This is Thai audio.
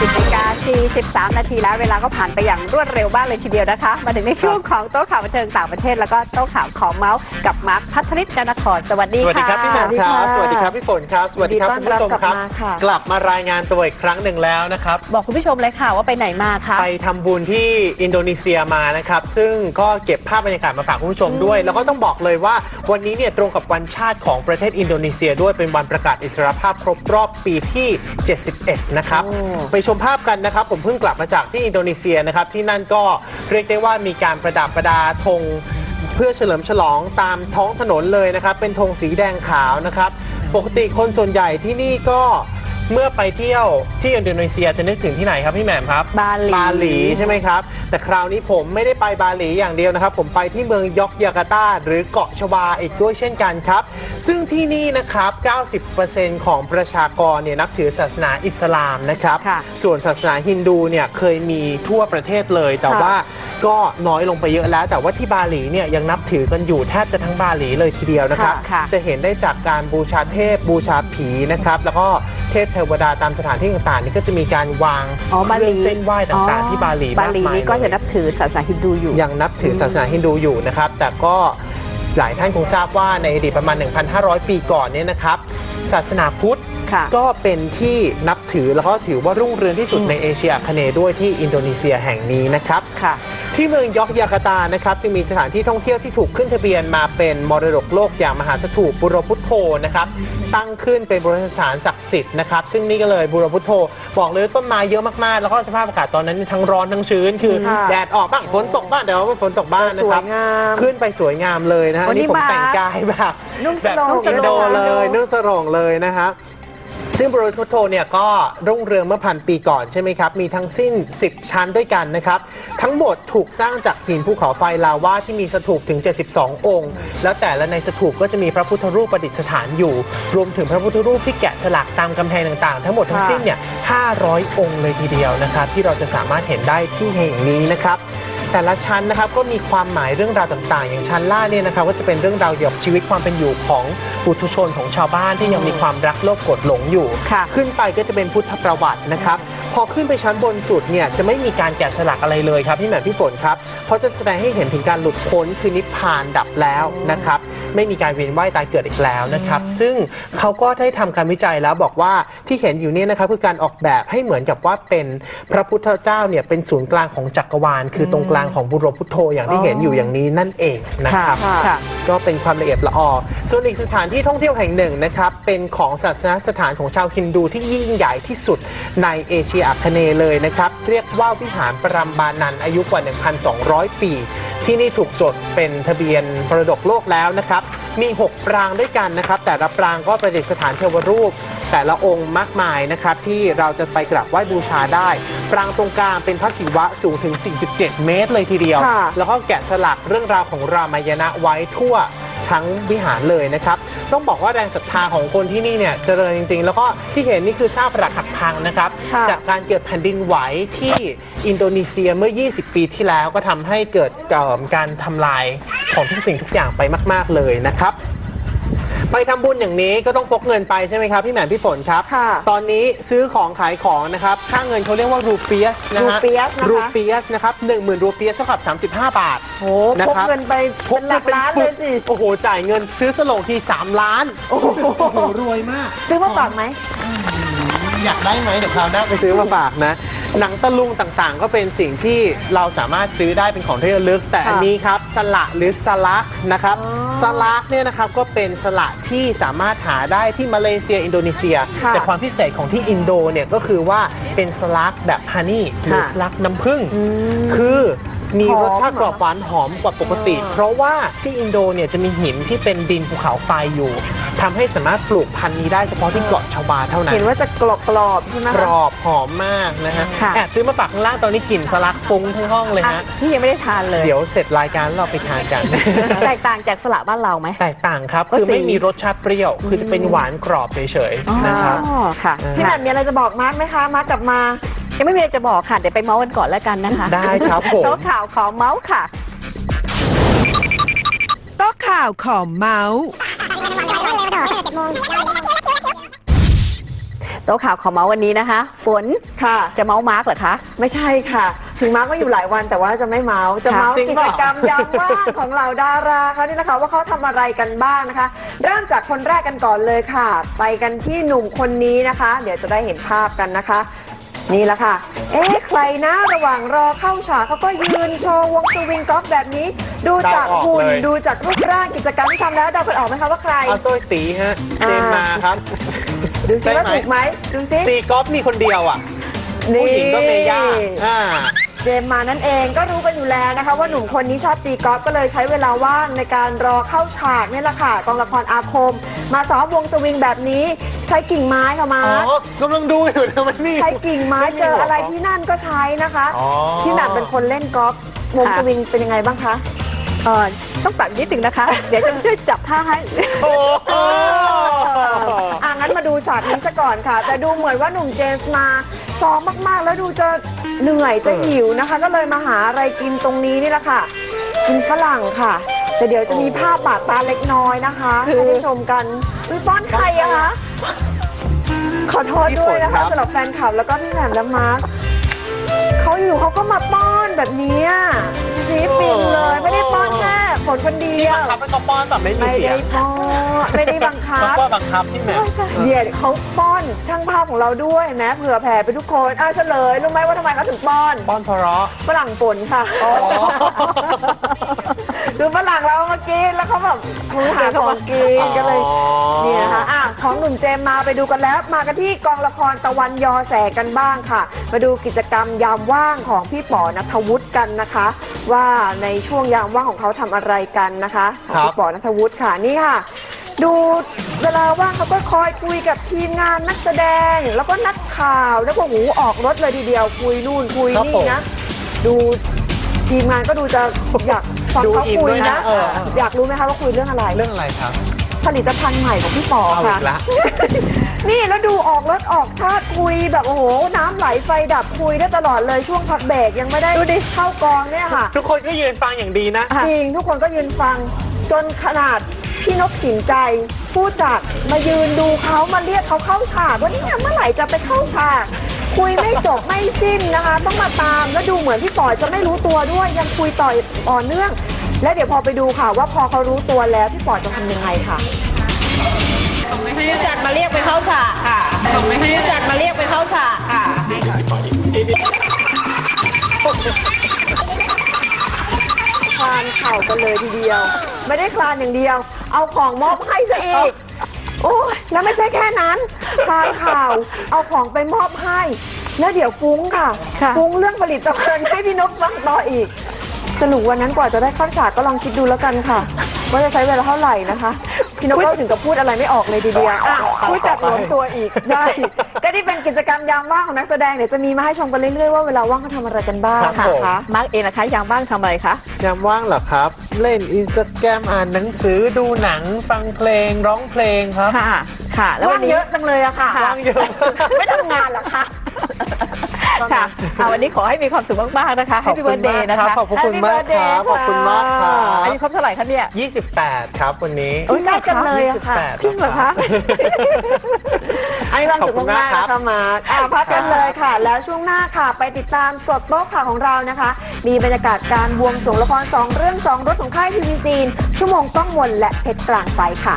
possible. นาฬิกา43นาทีแล้วเวลาก็ผ่านไปอย่างรวดเร็วมากเลยทีเดียวนะคะ มาถึงในช่วงของโต๊ะข่าวบันเทิงต่างประเทศแล้วก็โต๊ะข่าวของเมาส์กับมาร์คพัทริศกนครสวัสดีสวัสดีค่ะ ครับพี่แหม่มครับสวัสดีครับพี่ฝนครับสวัสดีครับยิคุนณดีต้อนผู้ชมครับรับกลับมาค่ะ กลับมารายงานตัวอีกครั้งหนึ่งแล้วนะครับ บอกคุณผู้ชมเลยค่ะว่าไปไหนมาคะ ไปทำบุญที่อินโดนีเซียมานะครับ ซึ่งก็เก็บภาพบรรยากาศมาฝากคุณผู้ชมด้วย แล้วก็ต้องบอกเลยว่าวันนี้เนี่ยตรงกับวันชาติของประเทศอินโดนีเซียด้วยเป็นวันประกาศอิสรภาพครบรอบปีที่ 71 นะครับ ไปชมภาพกันนะครับผมเพิ่งกลับมาจากที่อินโดนีเซียนะครับที่นั่นก็เรียกได้ว่ามีการประดับประดาธงเพื่อเฉลิมฉลองตามท้องถนนเลยนะครับ เป็นธงสีแดงขาวนะครับ ปกติคนส่วนใหญ่ที่นี่ก็ เมื่อไปเที่ยวที่อินโดนีเซียจะนึกถึงที่ไหนครับพี่แหม่มครับ บาหลี บาหลีใช่ไหมครับ แต่คราวนี้ผมไม่ได้ไปบาหลีอย่างเดียวนะครับ ผมไปที่เมืองยอกยาการ์ตาหรือเกาะชวาอีกด้วยเช่นกันครับ ซึ่งที่นี่นะครับ 90%ของประชากรเนี่ยนับถือศาสนาอิสลามนะครับ ค่ะ ส่วนศาสนาฮินดูเนี่ยเคยมีทั่วประเทศเลย แต่ค่ะว่าก็น้อยลงไปเยอะแล้ว แต่ว่าที่บาหลีเนี่ยยังนับถือกันอยู่แทบจะทั้งบาหลีเลยทีเดียวนะครับ ค่ะจะเห็นได้จากการบูชาเทพบูชาผีนะครับ แล้วก็เทพเทวดาตามสถานที่ต่างๆ นี่ก็จะมีการวางอ๋อบาหลีเครื่องเส้นไหว้ต่างๆ ที่บาหลีบาหลีมากมายนี่ก็เลจะยนับถือศาสนาฮินดูอยู่ ยังนับถือศาสนาฮินดูอยู่นะครับ แต่ก็หลายท่านคงทราบว่าในอดีตประมาณ 1,500 ปีก่อนเนี่ยนะครับ ศาสนาพุทธค่ะก็เป็นที่นับถือแล้วก็ถือว่ารุ่งเรืองที่สุดในเอเชียอาคเนย์ด้วยที่อินโดนีเซียแห่งนี้นะครับ ค่ะ ที่เมืองยอกยาการ์ตานะครับจึงมีสถานที่ท่องเที่ยวที่ถูกขึ้นทะเบียนมาเป็นมรดกโลกอย่างมหาสถูปบุรพุทโธนะครับตั้งขึ้นเป็นโบราณสถานศักดิ์สิทธิ์นะครับซึ่งนี่ก็เลยบุรพุทโธบอกเลยต้นไม้เยอะมากๆ แล้วก็สภาพอากาศตอนนั้นทั้งร้อนทั้งชื้น คือค่ะแดดออกบ้างฝนตกบ้างเดี๋ยวฝนตกบ้างนะสควรับยงามขึ้นไปสวยงามเลยนะฮะวันนี้นี่ผมมาแต่งกายแบบนุ่งสแบบโลงนุ่งสโลงเลยนุ่นุ่งงสโรงเลยนะครับ ซึ่งบรพุทโธเนี่ยก็รุ่งเรืองเมื่อพันปีก่อนใช่ไหมครับ มีทั้งสิ้น 10 ชั้นด้วยกันนะครับ ทั้งหมดถูกสร้างจากหินภูเขาไฟลาวาที่มีสถูปถึง 72 องค์ แล้วแต่ละในสถูปก็จะมีพระพุทธรูปประดิษฐานอยู่ รวมถึงพระพุทธรูปที่แกะสลักตามกำแพงต่างๆ ทั้งหมดทั้งสิ้นเนี่ย 500 องค์เลยทีเดียวนะครับ ที่เราจะสามารถเห็นได้ที่แห่งนี้นะครับ แต่ละชั้นนะครับก็มีความหมายเรื่องราวต่าง ๆ อย่างชั้นล่างเนี่ยนะครับก็จะเป็นเรื่องราวเกี่ยวกับชีวิตความเป็นอยู่ของปุถุชนของชาวบ้านที่ยังมีความรักโลภกดหลงอยู่ ค่ะ ขึ้นไปก็จะเป็นพุทธประวัตินะครับพอขึ้นไปชั้นบนสุดเนี่ยจะไม่มีการแกะสลักอะไรเลยครับพี่แหม่มพี่ฝนครับเพราะจะแสดงให้เห็นถึงการหลุดพ้นคือนิพพานดับแล้วนะครับไม่มีการเวียนว่ายตายเกิดอีกแล้วนะครับซึ่งเขาก็ได้ทำการวิจัยแล้วบอกว่าที่เห็นอยู่เนี่ยนะครับคือการออกแบบให้เหมือนกับว่าเป็นพระพุทธเจ้าเนี่ยเป็นศูนย์กลางของจักรวาล คือตรงกลางของบุรพุทโธอย่างที่เห็นอยู่อย่างนี้นั่นเองนะครับค่ะค่ะก็เป็นความละเอียดละออส่วนอีกสถานที่ท่องเที่ยวแห่งหนึ่งนะครับเป็นของศาสนสถานของชาวฮินดูที่ยิ่งใหญ่ที่สุดในเอเชียอาคเนย์เลยนะครับ เรียกว่าวิหารปรัมบานันอายุกว่า 1,200 ปี ที่นี่ถูกจดเป็นทะเบียนมรดกโลกแล้วนะครับมี 6 ปรางด้วยกันนะครับ แต่ละปรางก็ประดิษฐานเทวรูป แต่ละองค์มากมายนะครับ ที่เราจะไปกราบไหว้บูชาได้ ปรางตรงกลางเป็นพระศิวะสูงถึง 47 เมตรเลยทีเดียวค่ะแล้วก็แกะสลักเรื่องราวของรามายณะไว้ทั่ว ทั้งวิหารเลยนะครับ ต้องบอกว่าแรงศรัทธาของคนที่นี่เนี่ยเจริญจริง ๆ แล้วก็ที่เห็นนี่คือซากปรักหักพังนะครับ ค่ะ จากการเกิดแผ่นดินไหวที่อินโดนีเซียเมื่อ 20 ปีที่แล้วก็ทำให้เกิดเอ่อการทำลายของทุกสิ่งทุกอย่างไปมาก ๆเลยนะครับ ไปทำบุญอย่างนี้ก็ต้องพกเงินไปใช่ไหมครับพี่แหม่มพี่ฝนครับ ค่ะตอนนี้ซื้อของขายของนะครับ ค่าเงินเขาเรียกว่ารูเปียสนะฮะรูเปียสนะคะ รูเปียสนะครับหนึ่งหมื่นรูเปียสเท่ากับ35บาท โอ้นะพกครับ เงินไปเป็นหลักล้านเลยสิ โอ้โห จ่ายเงินซื้อสโลงที 3 ล้าน โอ้โห รวยมาก ซื้อมาฝากไหม อยากได้ไหมเดี๋ยวคราวหน้าไปซื้อมาฝากนะ หนังตะลุงต่างๆ ก็เป็นสิ่งที่เราสามารถซื้อได้เป็นของที่ระลึก แต่อันค่ะนี้ครับสละหรือสลักนะครับอ๋อสลักเนี่ยนะครับก็เป็นสละที่สามารถหาได้ที่มาเลเซียอินโดนีเซีย ค่ะแต่ความพิเศษของที่อินโดเนี่ยก็คือว่าเป็นสลักแบบฮันนี่หรือค่ะสลักน้ำผึ้งมคือมีหอมรสชาติกรอบหวานหอมกว่าปกติอ่าเพราะว่าที่อินโดเนี่ยจะมีหินที่เป็นดินภูเขาไฟอยู่ ทำให้สามารถปลูกพันธุ์นี้ได้เฉพาะที่เกาะชาวาเท่านั้น เห็นว่าจะกรอบกรอบๆใช่ไหมกคะ รอบหอมมากนะฮะค่ะ แอบซื้อมาฝากข้างล่างตอนนี้กลิ่นสลักฟุ้งทั้งห้องเลยอะฮะ นี่ยังไม่ได้ทานเลย เดี๋ยวเสร็จรายการเราไปทานกัน แตกต่างจากสละบ้านเราไหม แตกต่างครับ ก็คือสี ไม่มีรสชาติเปรี้ยว คือจะเป็นหวานกรอบเฉยๆนะครับ อ๋อค่ะพี่แหม่มมีอะไรจะบอกมาร์กไหมคะมาร์กกลับมา ยังไม่มีอะไรจะบอกค่ะ เดี๋ยวไปเมาส์กันก่อนแล้วกันนะคะได้ครับผม โต๊ะข่าวของเมาส์ค่ะ โต๊ะข่าวของเมาส์ โต๊ะข่าวขอเมาส์วันนี้นะคะ ฝนค่ะ จะเมาส์มาร์กเหรอคะ ไม่ใช่ค่ะ ถึงมาร์กก็อยู่หลายวันแต่ว่าจะไม่เมาส์จะเมาส์จริงกิเปจล่า กรรมยามว่างของเหล่าดาราเขานี่แหละค่ะว่าเขาทำอะไรกันบ้างนะคะ เริ่มจากคนแรกกันก่อนเลยค่ะ ไปกันที่หนุ่มคนนี้นะคะ เดี๋ยวจะได้เห็นภาพกันนะคะ นี่แหละค่ะ เอ๊ะใครนะระหว่างรอเข้าฉากเขาก็ยืนโชว์วงสวิงกอล์ฟแบบนี้ ดูจากเดาออกหุ่นเลย ดูจากรูปร่างกิจกรรมที่ทำแล้วเดากันออกไหมคะว่าใคร อาโซยตีฮะ เจมมาครับ ดูซิว่าใช่ไหมถูกไหม ดูซิตีกอล์ฟนี่คนเดียวอะ ผู้หญิงก็เมย่าอ่า เจมมานั่นเองก็รู้กันอยู่แล้วนะคะ ว่าหนุ่มคนนี้ชอบตีกอล์ฟก็เลยใช้เวลาว่างในการรอเข้าฉากนี่แหละค่ะกองละครอาคม มาซ้อมวงสวิงแบบนี้ใช้กิ่งไม้ค่ะมาอ๋อกำลังดูอยู่นะมันนี่ ใช้กิ่งไม้เจออะไรที่นั่นก็ใช้นะคะอ๋อ พี่แหม่มเป็นคนเล่นกอล์ฟวงค่ะสวิงเป็นยังไงบ้างคะเออต้องปรับนิดนึงนะคะ เดี๋ยวจะช่วยจับท่าให้ โอ้โห อะงั้นมาดูฉากนี้ซะก่อนค่ะ แต่ดูเหมือนว่าหนุ่มเจมส์มาซ้อมมากๆ แล้วดูจะ เหนื่อยจะหิวนะคะ ก็เลยมาหาอะไรกินตรงนี้นี่แหละค่ะ กินฝรั่งค่ะ แต่เดี๋ยวจะมีภาพบาดตาเล็กน้อยนะคะคือให้ได้ชมกันอุ้ยป้อนใครอะคะขอโทษด้วยนะพี่ฝนครัคะบสำหรับแฟนคลับแล้วก็พี่แหม่มและมาร์คเขาอยู่เขาก็มาป้อนแบบนี้สีฟินเลย ไม่ได้ป้อนแค่ผลคนเดียวบังคับให้เขาป้อนแบบไม่มีไม่เสียได้ง ป้อน ไม่ได้บังคัเขาบก็บังคับพี่แหม่มเดี๋ยวเขาป้อนช่างภาพของเราด้วยเห็นไหมเผื่อแผ่ไปทุกคนอะเฉลยรู้ไหมว่าทำไมเขาถึงป้อน ป้อนเพราะ ฝรั่งป่นค่ะคือฝรั่งเราเอามากินแล้วเขาแบบคุยหาของกินก็เลยอ๋อนี่นะคะอะของหนุ่มเจมมาไปดูกันแล้ว มากันที่กองละครตะวันยอแสกันบ้างค่ะ มาดูกิจกรรมยามว่างของพี่ป๋อนัทวุฒิกันนะคะ ว่าในช่วงยามว่างของเขาทำอะไรกันนะคะของพี่ป๋อนัทวุฒิค่ะนี่ค่ะ ดูเวลาว่างเขาก็คอยคุยกับทีมงานนักแสดง แล้วก็นักข่าวแล้วก็หูออกรถเลยทีเดียวคุยนู่นคุยครับนี่ผมนะ ดูทีมงานก็ดูจะอยากฟังดูเขาอินคุยด้วยนะนะเอออยากรู้ไหมคะว่าคุยเรื่องอะไร เรื่องอะไรครับผลิตภัณฑ์ใหม่ของพี่ปอเอาอีค่ะกละนี่แล้วดูออกรถออกชาติคุยแบบโอ้โห น้ำไหลไฟดับคุยได้ตลอดเลยช่วงพักเบรกยังไม่ได้ดูดิเข้ากองเนี่ยค่ะ ทุกคนก็ยืนฟังอย่างดีนะ จริง ทุกคนก็ยืนฟังจนขนาด พี่นกสินใจผู้จัดมายืนดูเขามาเรียกเขาเข้าฉากว่าเนี่ยเมื่อไหร่จะไปเข้าฉาก คุยไม่จบไม่สิ้นนะคะ ต้องมาตามแล้วดูเหมือนพี่ปอยจะไม่รู้ตัวด้วย ยังคุยต่อต่อเนื่อง และเดี๋ยวพอไปดูค่ะว่าพอเขารู้ตัวแล้วพี่ปอยจะทำยังไงค่ะไม่ให้จัดมาเรียกไปเข้าฉากค่ะผมไม่ให้จัดมาเรียกไปเข้าฉากค่ะ คลานเข่ากันเลยทีเดียว ไม่ได้คลานอย่างเดียว เอาของมอบให้ซะอีก โอ้ยแล้วไม่ใช่แค่นั้นคลานเข่าเอาของไปมอบให้ แล้วเดี๋ยวฟุ้งค่ะ ค่ะ ฟุ้งเรื่องผลิตภัณฑ์ให้พี่นกฟังต่ออีก สรุปวันนั้นกว่าจะได้เข้าฉากก็ลองคิดดูแล้วกันค่ะ ว่าจะใช้เวลาเท่าไหร่นะคะ พี่นกก็ถึงกับพูดอะไรไม่ออกเลยทีเดียวอะผู้จัดหลวมตัวอีกใช่ก็นี่เป็นกิจกรรมยามว่างของนักแสดงเดี๋ยวจะมีมาให้ชมกันเรื่อยๆว่าเวลาว่างเขาทำอะไรกันบ้างครับผมนะคะมาร์กเองนะคะยามบ้างทำอะไรคะยามว่างเหรอครับ เล่นอินสตาแกรมอ่านหนังสือดูหนังฟังเพลงร้องเพลงครับ ค่ะ ค่ะ แล้ววัว่านงนี้ เยอะจังเลยอะค่ะ ว่างเยอะ ไม่ทำงานเหรอคะ ค่ะเอาวันนี้ขอให้มีความสุขมากๆนะคะขอบ Happy คุณ Birthday มากนะครัคะบขอบคุณมากครับขอบคุณมากครัอาบยุครบเท่าไหร่คะเนี่ย28 ครับวันนี้โอ้ยใกล้กันเลยอะค่ะ28จริงเหรอคะอันนี้ความสุขขอบคุณมากมากๆครับ นะคะมาร์คอะพักกันเลยค่ะ แล้วช่วงหน้าค่ะ ไปติดตามสดโต๊ะข่าวของเรานะคะ มีบรรยากาศการบวงสรวงละครสองเรื่องสองรถของค่ายทีวีซีน ชั่วโมงต้องมนและเพชรกลางไฟค่ะ